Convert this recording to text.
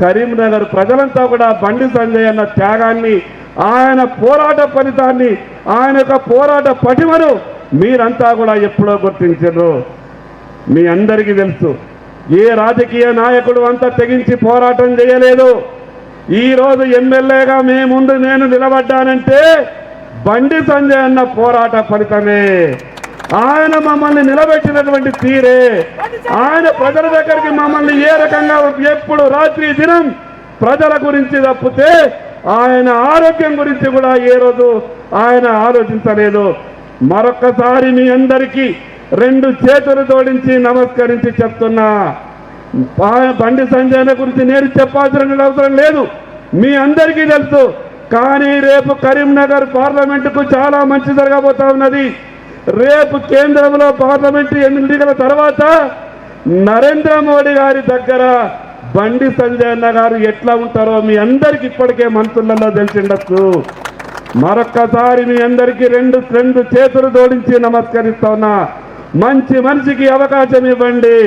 కరీంనగర్ ప్రజలంతా కూడా బండి సంజయ్ అన్న త్యాగాన్ని ఆయన పోరాట ఫలితాన్ని ఆయన యొక్క పోరాట పటిమను మీరంతా కూడా ఎప్పుడో గుర్తించారు. మీ అందరికీ తెలుసు ఏ రాజకీయ నాయకుడు అంతా తెగించి పోరాటం చేయలేదు. ఈరోజు ఎమ్మెల్యేగా మీ ముందు నేను నిలబడ్డానంటే బండి సంజయ్ అన్న పోరాట ఫలితమే. ఆయన మమ్మల్ని నిలబెట్టినటువంటి తీరే. ఆయన ప్రజల దగ్గరికి మమ్మల్ని ఏ రకంగా ఎప్పుడు రాత్రి దినం ప్రజల గురించి తప్పితే ఆయన ఆరోగ్యం గురించి కూడా ఏ రోజు ఆయన ఆలోచించలేదు. మరొక్కసారి మీ అందరికీ రెండు చేతులు జోడించి నమస్కరించి చెప్తున్నా. బండి సంజయ్ గురించి నేను చెప్పాల్సిన అవసరం లేదు. మీ అందరికీ తెలుసు కానీ రేపు కరీంనగర్ పార్లమెంటుకు చాలా మంచి జరగబోతా ఉన్నది. రేపు కేంద్రంలో పార్లమెంట్ ఎన్నికల తర్వాత నరేంద్ర మోడీ గారి దగ్గర బండి సంజయ్ అన్న గారు ఎట్లా ఉంటారో మీ అందరికి ఇప్పటికే మంత్రులలో తెలిసిండొచ్చు. మరొక్కసారి మీ అందరికీ రెండు రెండు చేతులు జోడించి నమస్కరిస్తా ఉన్నా. మంచి మనిషికి అవకాశం ఇవ్వండి.